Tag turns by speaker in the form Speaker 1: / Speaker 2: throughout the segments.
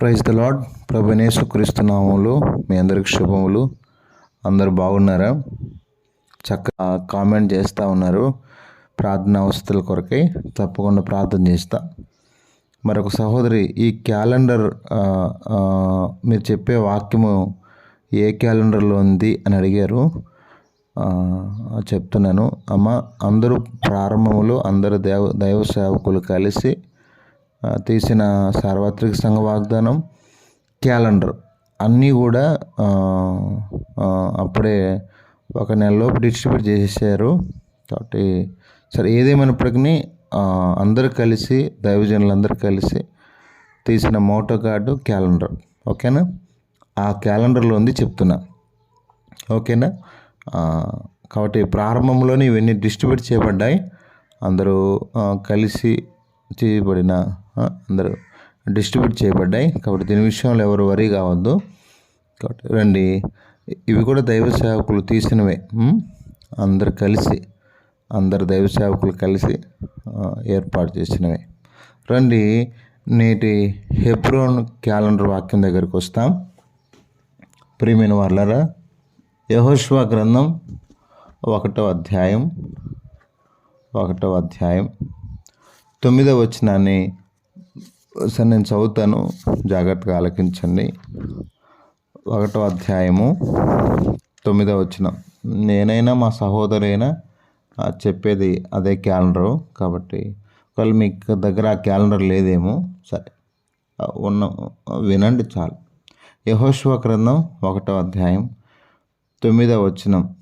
Speaker 1: Praise the Lord ప్రభనేసు క్రీస్తునామంలో మీ అందరికి శుభములు. అందరు బాగున్నారా? చక్కగా కామెంట్ చేస్తూ ఉన్నారు. ప్రార్థన అవస్థల కొరకై తప్పకుండా ప్రార్థన చేస్తా. మరొక సహోదరి ఈ క్యాలెండర్ మీరు చెప్పే వాక్యము ఏ క్యాలెండర్లో ఉంది అని అడిగారు. చెప్తున్నాను. అమ్మ అందరూ ప్రారంభములు అందరు దేవ దైవ సేవకులు కలిసి తీసిన సార్వత్రిక సంఘ వాగ్దానం క్యాలెండర్ అన్నీ కూడా అప్పుడే ఒక నెలలోపు డిస్ట్రిబ్యూట్ చేసేసారు. కాబట్టి సరే ఏదేమైనప్పటికీ ఆ, అందరూ కలిసి దైవజనులందరూ కలిసి తీసిన మోటో కార్డు క్యాలెండర్. ఓకేనా? ఆ క్యాలెండర్లో ఉంది చెప్తున్నా. ఓకేనా? కాబట్టి ప్రారంభంలోనే ఇవన్నీ డిస్ట్రిబ్యూట్ చేయబడ్డాయి. అందరూ కలిసి చేయబడిన అందరూ డిస్ట్రిబ్యూట్ చేయబడ్డాయి. కాబట్టి దీని విషయంలో ఎవరు వరి కావద్దు. కాబట్టి రండి. ఇవి కూడా దైవ సేవకులు తీసినవే. అందరు కలిసి అందరు దైవ సేవకులు కలిసి ఏర్పాటు చేసినవే. రండి. నేటి హెబ్రోన్ క్యాలెండర్ వాక్యం దగ్గరికి వస్తాం. ప్రియమైన వాళ్ళరా యహోష్వా గ్రంథం ఒకటో అధ్యాయం ఒకటో అధ్యాయం. తొమ్మిదవ వచనాన్ని సరే నేను చదువుతాను. జాగ్రత్తగా ఆలకించండి. ఒకటో అధ్యాయము తొమ్మిదవ వచనం. నేనైనా మా సహోదరైనా చెప్పేది అదే క్యాలెండరు కాబట్టి ఒకవేళ మీకు దగ్గర ఆ క్యాలెండర్ లేదేమో సరే. ఉన్న వినండి చాలు. యహోష్వ గ్రంథం ఒకటో అధ్యాయం తొమ్మిదవ వచనం.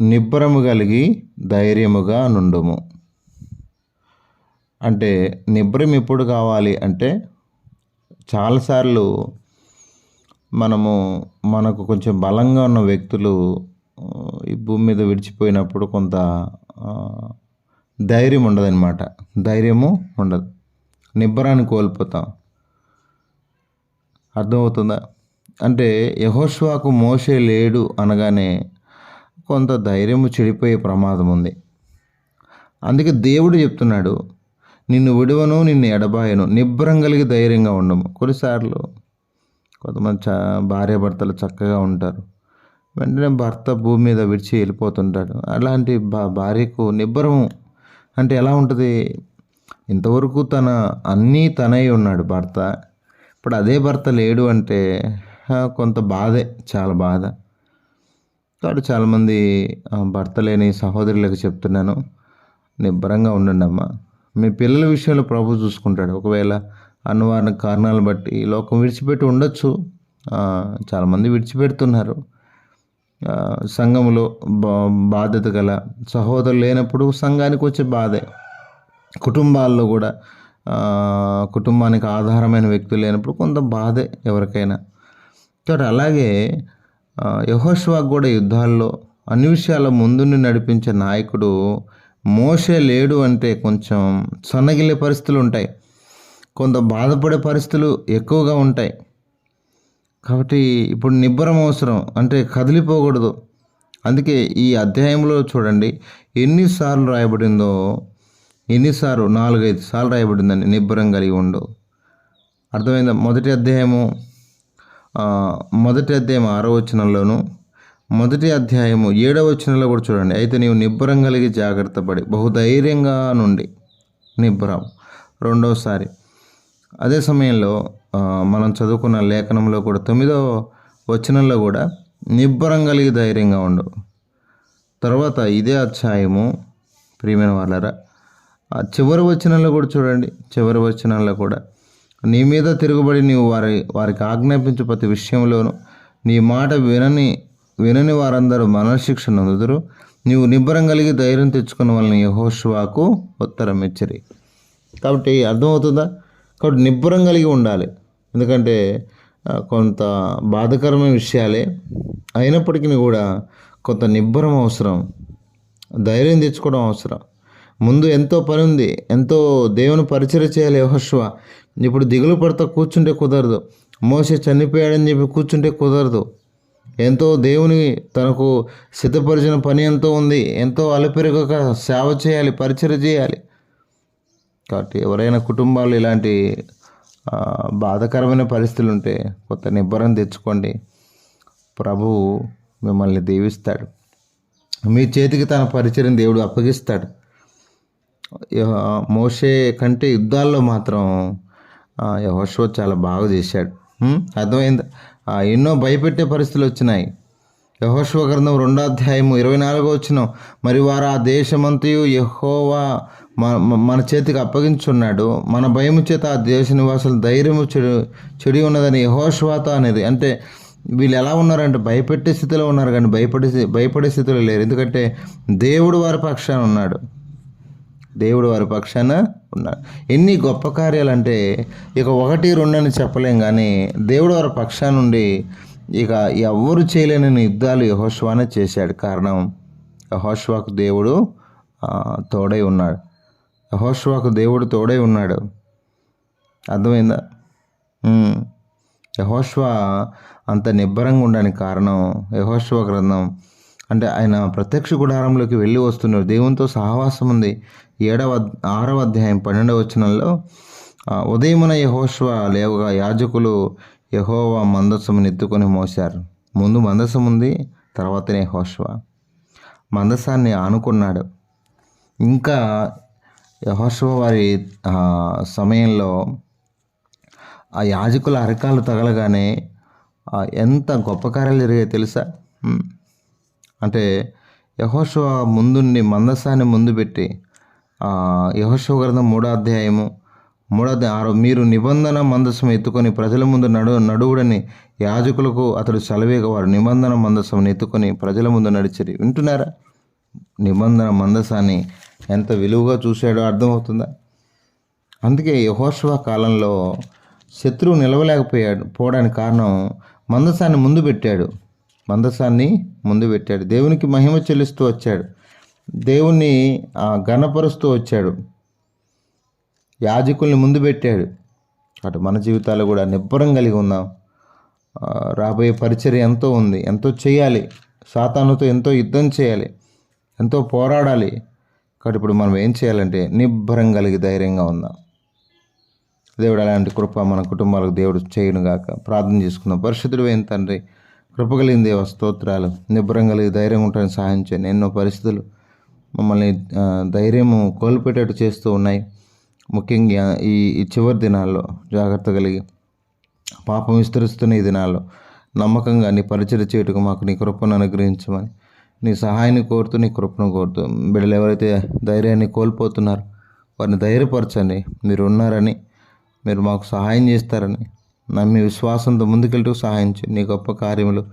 Speaker 1: నిబ్బరము కలిగి ధైర్యముగా నుండుము. అంటే నిబ్రం ఎప్పుడు కావాలి అంటే చాలాసార్లు మనము మనకు కొంచెం బలంగా ఉన్న వ్యక్తులు ఈ భూమి మీద విడిచిపోయినప్పుడు కొంత ధైర్యం ఉండదన్నమాట. ధైర్యము ఉండదు. నిబ్బరాన్ని కోల్పోతాం. అర్థమవుతుందా? అంటే యహోష్వాకు మోసే లేడు అనగానే కొంత ధైర్యము చెడిపోయే ప్రమాదం ఉంది అందుకే దేవుడు చెప్తున్నాడు నిన్ను విడువను నిన్ను ఎడబాయను. నిబ్బరం కలిగి ధైర్యంగా ఉండము. కొన్నిసార్లు కొంతమంది చ భార్యాభర్తలు చక్కగా ఉంటారు. వెంటనే భర్త భూమి మీద విడిచి వెళ్ళిపోతుంటాడు. అలాంటి భా భార్యకు నిబ్బరము అంటే ఎలా ఉంటుంది? ఇంతవరకు తన అన్నీ తనై ఉన్నాడు భర్త. ఇప్పుడు అదే భర్త లేడు అంటే కొంత బాధే చాలా బాధ. కాబట్టి చాలామంది భర్త లేని సహోదరులకు చెప్తున్నాను. నిబ్బరంగా ఉండండి అమ్మా మీ పిల్లల విషయంలో ప్రభు చూసుకుంటాడు. ఒకవేళ అన్నవారిని కారణాలు బట్టి లోకం విడిచిపెట్టి ఉండొచ్చు. చాలామంది విడిచిపెడుతున్నారు. సంఘంలో బా బాధ్యత గల సహోదరులు లేనప్పుడు సంఘానికి వచ్చే బాధే. కుటుంబాల్లో కూడా కుటుంబానికి ఆధారమైన వ్యక్తులు లేనప్పుడు కొంత బాధే ఎవరికైనా. కాబట్టి అలాగే యహోష్వాకు కూడా యుద్ధాల్లో అన్ని విషయాల ముందుండి నడిపించే నాయకుడు మోసే లేడు అంటే కొంచెం సన్నగిల్లే పరిస్థితులు ఉంటాయి. కొంత బాధపడే పరిస్థితులు ఎక్కువగా ఉంటాయి. కాబట్టి ఇప్పుడు నిబ్బరం అవసరం అంటే కదిలిపోకూడదు. అందుకే ఈ అధ్యాయంలో చూడండి ఎన్నిసార్లు రాయబడిందో ఎన్నిసార్లు? నాలుగైదు సార్లు రాయబడిందండి నిబ్బరం కలిగి ఉండు. అర్థమైందా? మొదటి అధ్యాయము మొదటి అధ్యాయం ఆరో వచనంలోను మొదటి అధ్యాయము ఏడవ వచనంలో కూడా చూడండి. అయితే నీవు నిబ్బరం కలిగి జాగ్రత్త పడి బహుధైర్యంగా నుండి. నిబ్బరం. రెండవసారి అదే సమయంలో మనం చదువుకున్న లేఖనంలో కూడా తొమ్మిదో వచనంలో కూడా నిబ్బరం కలిగి ధైర్యంగా ఉండు. తర్వాత ఇదే అధ్యాయము ప్రియమైన వాళ్ళరా ఆ చివరి వచనంలో కూడా చూడండి. చివరి వచనంలో కూడా నీ మీద తిరుగుబడి నీవు వారి వారికి ఆజ్ఞాపించు ప్రతి విషయంలోనూ నీ మాట వినని వినని వారందరూ మనశిక్ష నొందుదురు. నీవు నిబ్బరం కలిగి ధైర్యం తెచ్చుకున్న వాళ్ళని యహోష్వాకు ఉత్తరం ఇచ్చిరి. కాబట్టి అర్థమవుతుందా? కాబట్టి నిబ్బరం కలిగి ఉండాలి. ఎందుకంటే కొంత బాధకరమైన విషయాలే. అయినప్పటికీ కూడా కొంత నిబ్బరం అవసరం. ధైర్యం తెచ్చుకోవడం అవసరం. ముందు ఎంతో పని ఉంది. ఎంతో దేవుని పరిచయం చేయాలి యహోష్వ. ఇప్పుడు దిగులు పడతా కూర్చుంటే కుదరదు. మోసే చనిపోయాడని చెప్పి కూర్చుంటే కుదరదు. ఎంతో దేవుని తనకు సిద్ధపరిచిన పని ఎంతో ఉంది. ఎంతో అలపెరగక సేవ చేయాలి పరిచయం చేయాలి. కాబట్టి ఎవరైనా కుటుంబాలు ఇలాంటి బాధకరమైన పరిస్థితులు ఉంటే కొత్త నిబ్బరం తెచ్చుకోండి. ప్రభువు మిమ్మల్ని దీవిస్తాడు. మీ చేతికి తన పరిచయం దేవుడు అప్పగిస్తాడు. మోసే మోషే కంటే యుద్ధాల్లో మాత్రం యహోశ్వ చాలా బాగా చేశాడు. అర్థమైందా అర్థమైంది? ఎన్నో భయపెట్టే పరిస్థితులు వచ్చినాయి. యహోశివ గ్రంథం రెండో అధ్యాయము ఇరవై నాలుగో వచ్చిన మరి వారు ఆ దేశమంతయు యహోవా మన చేతికి అప్పగించున్నాడు మన భయము చేత ఆ దేశ నివాసులు ధైర్యము చెడు చెడి ఉన్నదని యహోశ్వాత అనేది. అంటే వీళ్ళు ఎలా ఉన్నారంటే భయపెట్టే స్థితిలో ఉన్నారు కానీ భయపడే భయపడే స్థితిలో లేరు. ఎందుకంటే దేవుడు వారి పక్షాన ఉన్నాడు. దేవుడు వారి పక్షాన ఉన్నాడు. ఎన్ని గొప్ప కార్యాలు అంటే ఇక ఒకటి రెండు అని చెప్పలేం కానీ దేవుడు వారి పక్షాన నుండి ఇక ఎవరు చేయలేని యుద్ధాలు యహోష్వానే చేశాడు. కారణం యహోష్వాకు దేవుడు తోడై ఉన్నాడు. యహోష్వాకు దేవుడు తోడై ఉన్నాడు. అర్థమైందా? యహోష్వా అంత నిబ్బరంగా ఉండడానికి కారణం యహోష్వా గ్రంథం అంటే ఆయన ప్రత్యక్ష గుడారంలోకి వెళ్ళి వస్తున్నారు. దేవునితో సహవాసం ఉంది. ఏడవ ఆరవ అధ్యాయం పన్నెండవ వచనంలో ఉదయమున యెహోషువ లేవగా యాజకులు యహోవ మందసమును ఎత్తుకొని మోశారు. ముందు మందసం ఉంది తర్వాతనే యహోష్వ. మందసాన్ని ఆనుకున్నాడు. ఇంకా యహోష్వ వారి సమయంలో ఆ యాజకుల అరకాలు తగలగానే ఎంత గొప్ప కార్యాలు జరిగాయి తెలుసా? అంటే యహోశివ ముందుండి మందసాన్ని ముందు పెట్టి యహోశివ గ్రంథం మూడో అధ్యాయము మూడో అధ్యాయం ఆరో మీరు నిబంధన మందసం ఎత్తుకొని ప్రజల ముందు నడు నడువుడని యాజకులకు అతడు సెలవేగ వారు. నిబంధన మందసం ఎత్తుకొని ప్రజల ముందు నడిచిరి. వింటున్నారా? నిబంధన మందసాన్ని ఎంత విలువగా చూశాడో అర్థమవుతుందా? అందుకే యహోశివ కాలంలో శత్రువు నిలవలేకపోయాడు పోవడానికి కారణం మందసాన్ని ముందు పెట్టాడు. మందసాన్ని ముందు పెట్టాడు. దేవునికి మహిమ చెల్లిస్తూ వచ్చాడు. దేవుణ్ణి ఆ, ఘనపరుస్తూ వచ్చాడు. యాజకుల్ని ముందు పెట్టాడు. అటు మన జీవితాలు కూడా నిబ్బరం కలిగి ఉందాం రాబోయే పరిచర్య ఎంతో ఉంది. ఎంతో చేయాలి. సాతానుతో ఎంతో యుద్ధం చేయాలి. ఎంతో పోరాడాలి. కాబట్టి ఇప్పుడు మనం ఏం చేయాలంటే నిబ్బరం కలిగి ధైర్యంగా ఉందాం దేవుడు అలాంటి కృప మన కుటుంబాలకు దేవుడు చేయను గాక ప్రార్థన చేసుకుందాం. పరిశుద్ధుడు ఏం తండ్రి కృపగలిగిన దేవ స్తోత్రాలు. నిబ్బరం కలిగి ధైర్యం ఉంటాను సహాయం చేయండి. ఎన్నో పరిస్థితులు మమ్మల్ని ధైర్యము కోల్పోయేటట్టు చేస్తూ ఉన్నాయి. ముఖ్యంగా ఈ ఈ చివరి దినాల్లో జాగ్రత్త కలిగి పాపం విస్తరిస్తున్న ఈ దినాల్లో నమ్మకంగా నీ పరిచయం చేయుటకు మాకు నీ కృపను అనుగ్రహించమని నీ సహాయాన్ని కోరుతూ నీ కృపను కోరుతూ బిడ్డలు ఎవరైతే ధైర్యాన్ని కోల్పోతున్నారో వారిని ధైర్యపరచండి. మీరు ఉన్నారని మీరు మాకు సహాయం చేస్తారని నమ్మి విశ్వాసంతో ముందుకెళ్తూ సహాయం చేయండి నీ గొప్ప కార్యములు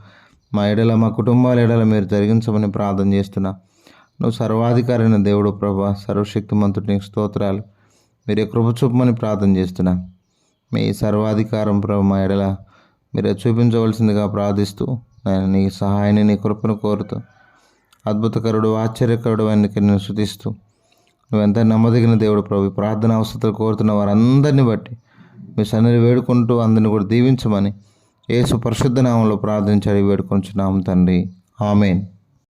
Speaker 1: మా ఎడల మా కుటుంబాల ఎడల మీరు జరిగించమని ప్రార్థన చేస్తున్నా. నువ్వు సర్వాధికారైన దేవుడు ప్రభా సర్వశక్తిమంతుడి నీకు స్తోత్రాలు. మీరే కృప చూపమని ప్రార్థన చేస్తున్నా. మీ సర్వాధికారం ప్రభు మా ఎడల మీరే చూపించవలసిందిగా ప్రార్థిస్తూ నేను నీ సహాయాన్ని నీ కృపను కోరుతూ అద్భుతకరుడు ఆశ్చర్యకరుడు అని నేను శుతిస్తూ నువ్వెంత నమ్మదగిన దేవుడు ప్రభు ప్రార్థన అవసరాలు కోరుతున్న వారందరిని బట్టి మీ సన్నిధి వేడుకుంటూ అందరిని కూడా దీవించమని ఏసు పరిశుద్ధ నామంలో ప్రార్థించాలి వేడుకొంచున్నాము తండ్రి. ఆమెన్.